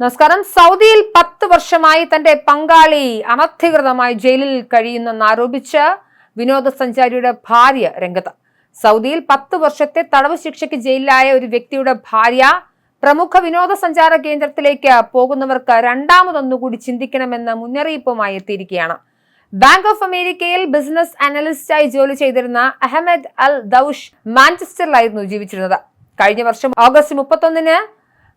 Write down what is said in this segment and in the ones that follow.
നമസ്കാരം. സൗദിയിൽ പത്ത് വർഷമായി തന്റെ പങ്കാളി അനധികൃതമായി ജയിലിൽ കഴിയുന്നെന്നാരോപിച്ച വിനോദസഞ്ചാരിയുടെ ഭാര്യ രംഗത്ത്. സൗദിയിൽ പത്ത് വർഷത്തെ തടവ് ശിക്ഷയ്ക്ക് ജയിലിലായ ഒരു വ്യക്തിയുടെ ഭാര്യ പ്രമുഖ വിനോദസഞ്ചാര കേന്ദ്രത്തിലേക്ക് പോകുന്നവർക്ക് രണ്ടാമതൊന്നുകൂടി ചിന്തിക്കണമെന്ന മുന്നറിയിപ്പുമായി എത്തിയിരിക്കുകയാണ്. ബാങ്ക് ഓഫ് അമേരിക്കയിൽ ബിസിനസ് അനലിസ്റ്റായി ജോലി ചെയ്തിരുന്ന അഹമ്മദ് അൽ ദൌഷ് മാഞ്ചസ്റ്ററിലായിരുന്നു ജീവിച്ചിരുന്നത്. കഴിഞ്ഞ വർഷം ഓഗസ്റ്റ് മുപ്പത്തൊന്നിന്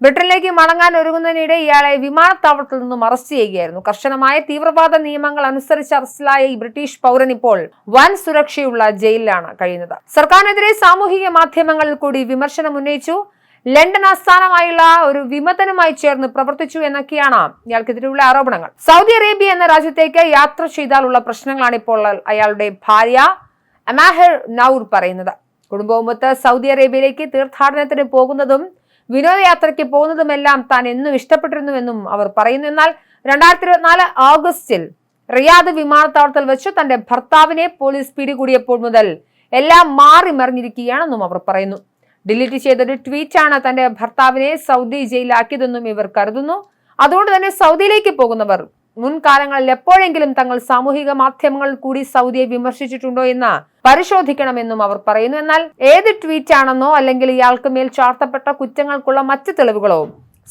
ബ്രിട്ടനിലേക്ക് മടങ്ങാൻ ഒരുങ്ങുന്നതിനിടെ ഇയാളെ വിമാനത്താവളത്തിൽ നിന്നും അറസ്റ്റ് ചെയ്യുകയായിരുന്നു. കർശനമായ തീവ്രവാദ നിയമങ്ങൾ അനുസരിച്ച് അറസ്റ്റിലായ ഈ ബ്രിട്ടീഷ് പൗരൻ ഇപ്പോൾ വൻ സുരക്ഷയുള്ള ജയിലിലാണ് കഴിയുന്നത്. സർക്കാരിനെതിരെ സാമൂഹിക മാധ്യമങ്ങളിൽ കൂടി വിമർശനം ഉന്നയിച്ചു. ലണ്ടൻ ആസ്ഥാനമായുള്ള ഒരു വിമതനുമായി ചേർന്ന് പ്രവർത്തിച്ചു എന്നൊക്കെയാണ് ഇയാൾക്കെതിരെയുള്ള ആരോപണങ്ങൾ. സൗദി അറേബ്യ എന്ന രാജ്യത്തേക്ക് യാത്ര ചെയ്താലുള്ള പ്രശ്നങ്ങളാണ് ഇപ്പോൾ അയാളുടെ ഭാര്യ അമാഹർ നൌർ പറയുന്നത്. കുടുംബവുമൊത്ത് സൗദി അറേബ്യയിലേക്ക് തീർത്ഥാടനത്തിന് പോകുന്നതും വിനോദയാത്രയ്ക്ക് പോകുന്നതുമെല്ലാം താൻ എന്നും ഇഷ്ടപ്പെട്ടിരുന്നുവെന്നും അവർ പറയുന്നു. എന്നാൽ രണ്ടായിരത്തി ഇരുപത്തിനാല് ഓഗസ്റ്റിൽ റിയാദ് വിമാനത്താവളത്തിൽ വെച്ച് തന്റെ ഭർത്താവിനെ പോലീസ് പിടികൂടിയപ്പോൾ മുതൽ എല്ലാം മാറി മറിഞ്ഞിരിക്കുകയാണെന്നും അവർ പറയുന്നു. ഡിലീറ്റ് ചെയ്തൊരു ട്വീറ്റാണ് തന്റെ ഭർത്താവിനെ സൗദി ജയിലാക്കിയതെന്നും ഇവർ കരുതുന്നു. അതുകൊണ്ട് തന്നെ സൗദിയിലേക്ക് പോകുന്നവർ മുൻകാലങ്ങളിൽ എപ്പോഴെങ്കിലും തങ്ങൾ സാമൂഹിക മാധ്യമങ്ങളിൽ കൂടി സൗദിയെ വിമർശിച്ചിട്ടുണ്ടോ എന്ന് പരിശോധിക്കണമെന്നും അവർ പറയുന്നു. എന്നാൽ ഏത് ട്വീറ്റ് ആണെന്നോ അല്ലെങ്കിൽ ഇയാൾക്ക് മേൽ ചാർത്തപ്പെട്ട കുറ്റങ്ങൾക്കുള്ള മറ്റ് തെളിവുകളോ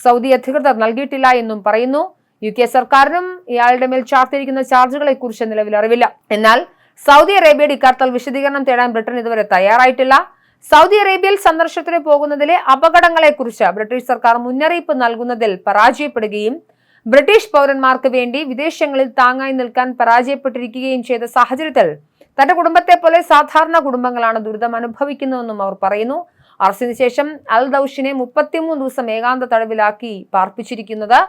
സൗദി അധികൃതർ നൽകിയിട്ടില്ല എന്നും പറയുന്നു. യു കെ സർക്കാരിനും ഇയാളുടെ മേൽ ചാർത്തിരിക്കുന്ന ചാർജുകളെ കുറിച്ച് നിലവിൽ അറിവില്ല. എന്നാൽ സൗദി അറേബ്യയുടെ ഇക്കാര്യത്തിൽ വിശദീകരണം തേടാൻ ബ്രിട്ടൻ ഇതുവരെ തയ്യാറായിട്ടില്ല. സൗദി അറേബ്യയിൽ സന്ദർശനത്തിന് പോകുന്നതിലെ അപകടങ്ങളെക്കുറിച്ച് ബ്രിട്ടീഷ് സർക്കാർ മുന്നറിയിപ്പ് നൽകുന്നതിൽ പരാജയപ്പെടുകയും ബ്രിട്ടീഷ് പൗരന്മാർക്ക് വേണ്ടി വിദേശങ്ങളിൽ താങ്ങായി നിൽക്കാൻ പരാജയപ്പെട്ടിരിക്കുകയും ചെയ്ത സാഹചര്യത്തിൽ തന്റെ കുടുംബത്തെ പോലെ സാധാരണ കുടുംബങ്ങളാണ് ദുരിതം അനുഭവിക്കുന്നതെന്നും അവർ പറയുന്നു. അറസ്റ്റിന് ശേഷം അൽ ദൌഷിനെ മുപ്പത്തിമൂന്ന് ദിവസം ഏകാന്ത തടവിലാക്കി പാർപ്പിച്ചിരിക്കുന്നത്.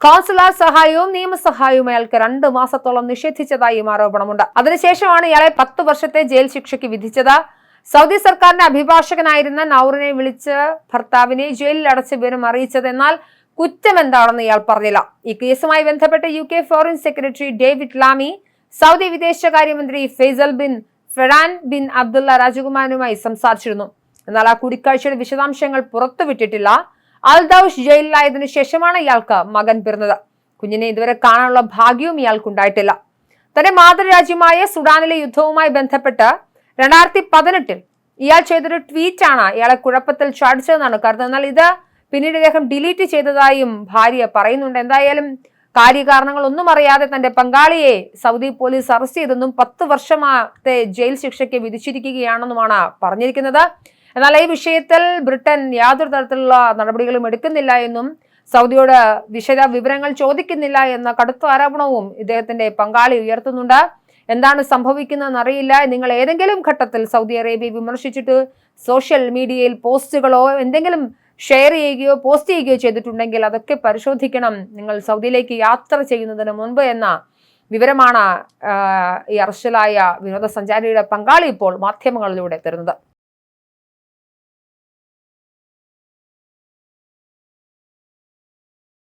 കോൺസുലാർ സഹായവും നിയമസഹായവും അയാൾക്ക് രണ്ട് മാസത്തോളം നിഷേധിച്ചതായും ആരോപണമുണ്ട്. അതിനുശേഷമാണ് ഇയാളെ പത്ത് വർഷത്തെ ജയിൽ ശിക്ഷയ്ക്ക് വിധിച്ചത്. സൗദി സർക്കാരിന്റെ അഭിഭാഷകനായിരുന്ന നൌറിനെ വിളിച്ച് ഭർത്താവിനെ ജയിലിൽ അടച്ച വിവരം അറിയിച്ചത്. എന്നാൽ കുറ്റം എന്താണെന്ന് ഇയാൾ പറഞ്ഞില്ല. ഈ കേസുമായി ബന്ധപ്പെട്ട് U K foreign secretary David Lammy Saudi വിദേശകാര്യമന്ത്രി Faisal bin Farhan bin Abdullah രാജകുമാരനുമായി സംസാരിച്ചിരുന്നു. എന്നാൽ ആ കൂടിക്കാഴ്ചയുടെ വിശദാംശങ്ങൾ പുറത്തുവിട്ടിട്ടില്ല. അൽദൌഷ് ജയിലിലായതിനു ശേഷമാണ് ഇയാൾക്ക് മകൻ പിറന്നത്. കുഞ്ഞിനെ ഇതുവരെ കാണാനുള്ള ഭാഗ്യവും ഇയാൾക്കുണ്ടായിട്ടില്ല. തന്റെ മാതൃരാജ്യമായ സുഡാനിലെ യുദ്ധവുമായി ബന്ധപ്പെട്ട് രണ്ടായിരത്തി പതിനെട്ടിൽ ഇയാൾ ചെയ്തൊരു ട്വീറ്റാണ് ഇയാളെ കുഴപ്പത്തിൽ ചാടിച്ചതെന്നാണ് കരുതുന്നത്. എന്നാൽ ഇത് പിന്നീട് ഇദ്ദേഹം ഡിലീറ്റ് ചെയ്തതായും ഭാര്യ പറയുന്നുണ്ട്. എന്തായാലും കാര്യകാരണങ്ങൾ ഒന്നും അറിയാതെ തന്റെ പങ്കാളിയെ സൗദി പോലീസ് അറസ്റ്റ് ചെയ്തെന്നും പത്ത് വർഷമാത്തെ ജയിൽ ശിക്ഷയ്ക്ക് വിധിച്ചിരിക്കുകയാണെന്നുമാണ് പറഞ്ഞിരിക്കുന്നത്. എന്നാൽ ഈ വിഷയത്തിൽ ബ്രിട്ടൻ യാതൊരു തരത്തിലുള്ള നടപടികളും എടുക്കുന്നില്ല എന്നും സൗദിയോട് വിശദ വിവരങ്ങൾ ചോദിക്കുന്നില്ല എന്ന കടുത്ത ആരോപണവും ഇദ്ദേഹത്തിന്റെ പങ്കാളി ഉയർത്തുന്നുണ്ട്. എന്താണ് സംഭവിക്കുന്നതെന്ന് അറിയില്ല. നിങ്ങൾ ഏതെങ്കിലും ഘട്ടത്തിൽ സൗദി അറേബ്യ വിമർശിച്ചിട്ട് സോഷ്യൽ മീഡിയയിൽ പോസ്റ്റുകളോ എന്തെങ്കിലും ഷെയർ ചെയ്യുകയോ പോസ്റ്റ് ചെയ്യുകയോ ചെയ്തിട്ടുണ്ടെങ്കിൽ അതൊക്കെ പരിശോധിക്കണം. നിങ്ങൾ സൗദിയിലേക്ക് യാത്ര ചെയ്യുന്നതിന് മുൻപ് എന്ന വിവരമാണ് ഈ അറസ്റ്റിലായ വിനോദസഞ്ചാരിയുടെ പങ്കാളി ഇപ്പോൾ മാധ്യമങ്ങളിലൂടെ തരുന്നത്.